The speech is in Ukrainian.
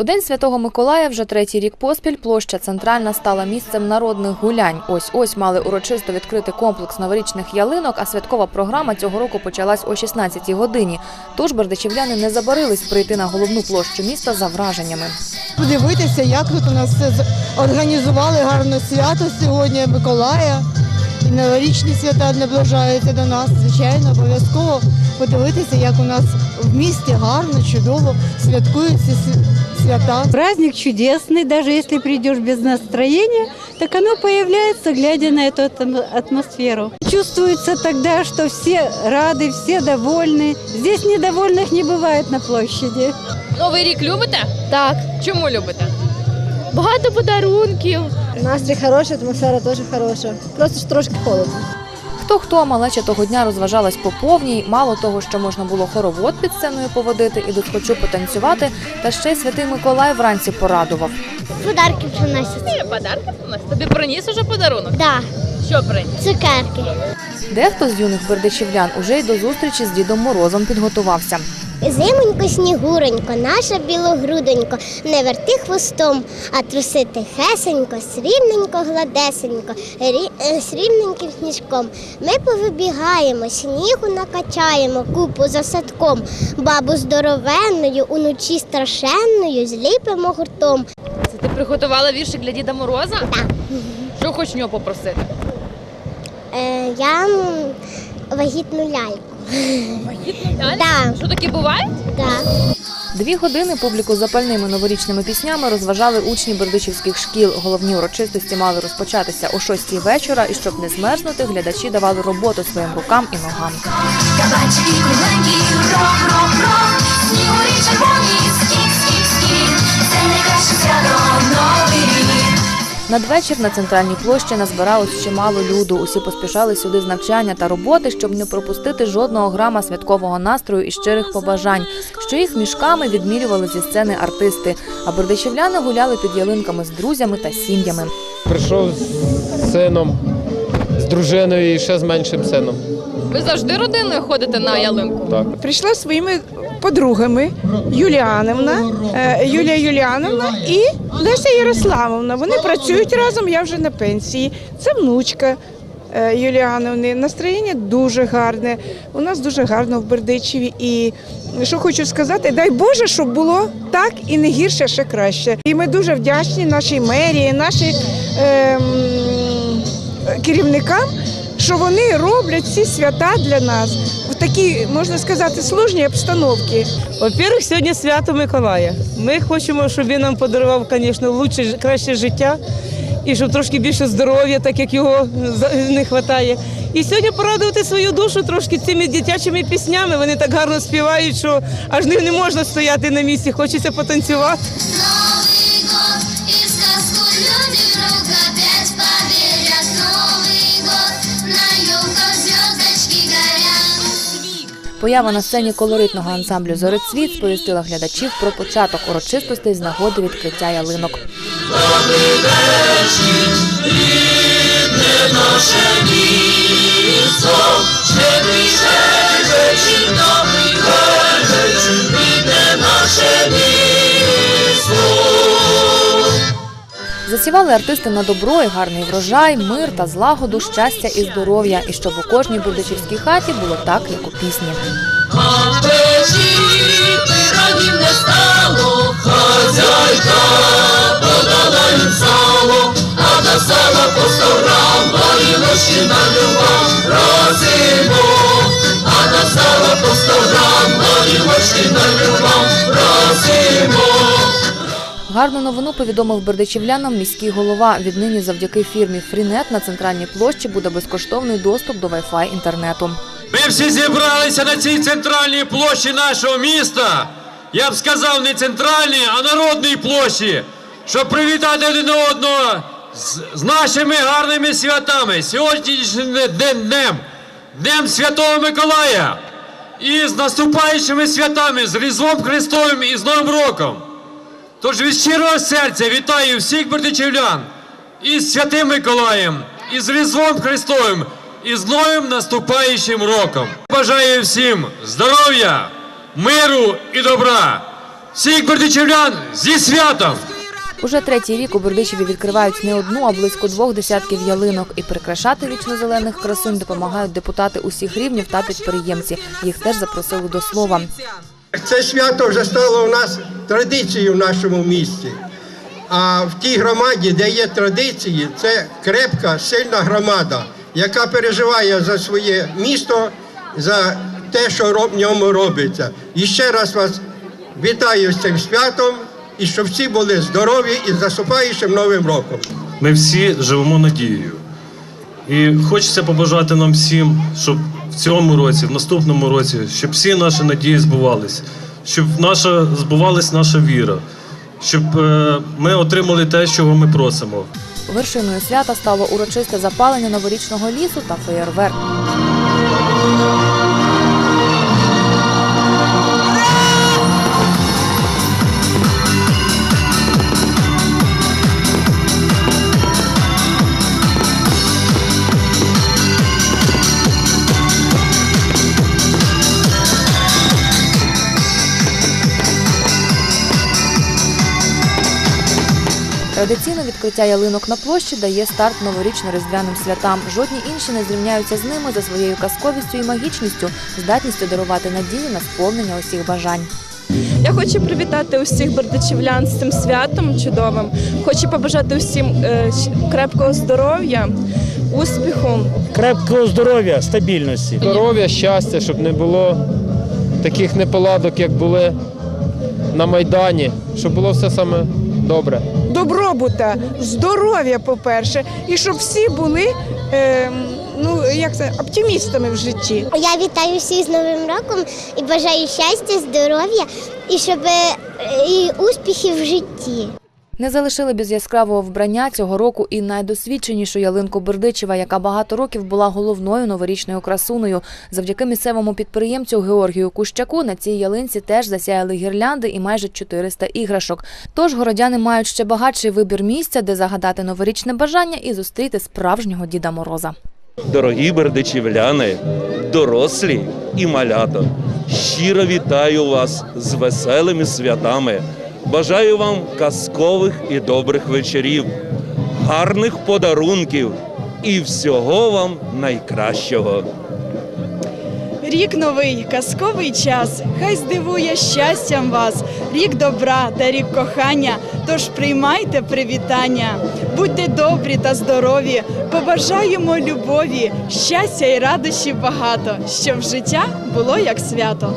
У День Святого Миколая вже третій рік поспіль площа центральна стала місцем народних гулянь. Ось ось мали урочисто відкрити комплекс новорічних ялинок, а святкова програма цього року почалась о 16-й годині. Тож бердичівляни не забарились прийти на головну площу міста за враженнями. подивитися, як тут у нас все організували гарне свято сьогодні Миколая. І новорічні свята наближаються до нас. Звичайно, обов'язково подивитися, як у нас в місті гарно, чудово святкують ці свя- свята. Праздник чудесный, даже если придешь без настроения, так оно появляется, глядя на эту атм- атмосферу. Чувствуется тогда, что все рады, все довольны. Здесь недовольных не бывает на площади. Новий рік любите? Так, Чому любите? багато подарунків. Настрій хороший, атмосфера теж хороша. Просто ж трошки холодно. Хто хто, а малеча того дня розважалась по повній. Мало того, що можна було хоровод під сценою поводити і досхочу потанцювати, та ще й святий Миколай вранці порадував. Подарки приносять. Подарки приносять? Тобі приніс уже подарунок? Да, Що приніс? цукерки. Дехто з юних бердичівлян уже й до зустрічі з Дідом Морозом підготувався. Зимонько, снігуронько, наша білогрудонько, не верти хвостом, а труси тихесенько, срібненько, гладесенько, рі- е, срібненьким сніжком. Ми повибігаємо, снігу накачаємо, купу за садком, бабу здоровенною, уночі страшенною, зліпимо гуртом. Це ти приготувала віршик для Діда Мороза? Так. Що хочеш нього попросити? Е, я вагітну ляльку. Да. Що таке буває? Да. Дві години публіку запальними новорічними піснями розважали учні бердичівських шкіл. Головні урочистості мали розпочатися о шостій вечора, і щоб не змерзнути, глядачі давали роботу своїм рукам і ногам. Надвечір на центральній площі назбиралось чимало люду. Усі поспішали сюди з навчання та роботи, щоб не пропустити жодного грама святкового настрою і щирих побажань, що їх мішками відмірювали зі сцени артисти. А бердичівляни гуляли під ялинками з друзями та сім'ями. Прийшов з сином, з дружиною і ще з меншим сином. Ви завжди родиною ходите на ялинку? Так. Прийшла своїми подругами Юліановна, е, Юлія Юліановна і Леся Ярославовна. Вони працюють разом, я вже на пенсії. Це внучка е, Юліановни. Настроєння дуже гарне. У нас дуже гарно в Бердичеві. І що хочу сказати, дай Боже, щоб було так і не гірше, ще краще. І ми дуже вдячні нашій мерії, нашій ем, керівникам, що вони роблять ці свята для нас такій, можна сказати, сложній обстановці. Во-первых, сьогодні свято Миколая. Ми хочемо, щоб він нам подарував, звісно, лучше, краще життя і щоб трошки більше здоров'я, так як його не вистачає. І сьогодні порадувати свою душу трошки цими дитячими піснями. Вони так гарно співають, що аж не можна стояти на місці, хочеться потанцювати. Поява на сцені колоритного ансамблю Зорецвіт сповістила глядачів про початок урочистостей з нагоди відкриття ялинок. Засівали артисти на добро і гарний врожай, мир та злагоду, щастя і здоров'я, і щоб у кожній будичівській хаті було так, як у пісні. Гарну новину повідомив бердичівлянам міський голова. Віднині завдяки фірмі Фрінет на центральній площі буде безкоштовний доступ до Wi-Fi інтернету. Ми всі зібралися на цій центральній площі нашого міста. Я б сказав, не центральній, а народній площі, щоб привітати один одного з, нашими гарними святами. Сьогоднішнім днем, Днем Святого Миколая. І з наступаючими святами, з Різдвом Христовим і з Новим роком. Тож від щирого серця вітаю всіх бердичівлян із Святим Миколаєм, і з Різдвом Христовим, і з новим наступаючим роком. Бажаю всім здоров'я, миру і добра. Всіх бердичівлян зі святом! Уже третій рік у Бердичеві відкривають не одну, а близько двох десятків ялинок. І прикрашати вічно-зелених красунь допомагають депутати усіх рівнів та підприємці. Їх теж запросили до слова. Це свято вже стало у нас традицією в нашому місті. А в тій громаді, де є традиції, це крепка, сильна громада, яка переживає за своє місто, за те, що в ньому робиться. І ще раз вас вітаю з цим святом і щоб всі були здорові і з новим роком. Ми всі живемо надією. І хочеться побажати нам всім, щоб в цьому році, в наступному році, щоб всі наші надії збувались, щоб наша збувалась наша віра, щоб е, ми отримали те, чого ми просимо. Вершиною свята стало урочисте запалення новорічного лісу та феєрверк. Традиційне відкриття ялинок на площі дає старт новорічно-різдвяним святам. Жодні інші не зрівняються з ними за своєю казковістю і магічністю, здатністю дарувати надію на сповнення усіх бажань. Я хочу привітати усіх бердичівлян з цим святом чудовим. Хочу побажати усім е, крепкого здоров'я, успіху. Крепкого здоров'я, стабільності. Здоров'я, щастя, щоб не було таких неполадок, як були на Майдані, щоб було все саме добре. Добробута, здоров'я, по-перше, і щоб всі були е, ну, як це, оптимістами в житті. Я вітаю всіх з Новим роком і бажаю щастя, здоров'я і щоб е, і успіхів в житті. Не залишили без яскравого вбрання цього року і найдосвідченішу ялинку Бердичева, яка багато років була головною новорічною красуною. Завдяки місцевому підприємцю Георгію Кущаку на цій ялинці теж засяяли гірлянди і майже 400 іграшок. Тож городяни мають ще багатший вибір місця, де загадати новорічне бажання і зустріти справжнього Діда Мороза. Дорогі бердичівляни, дорослі і малята, щиро вітаю вас з веселими святами. Бажаю вам казкових і добрих вечорів, гарних подарунків і всього вам найкращого. Рік новий, казковий час, хай здивує щастям вас, рік добра та рік кохання. Тож приймайте привітання, будьте добрі та здорові, побажаємо любові, щастя і радощів багато, щоб життя було як свято.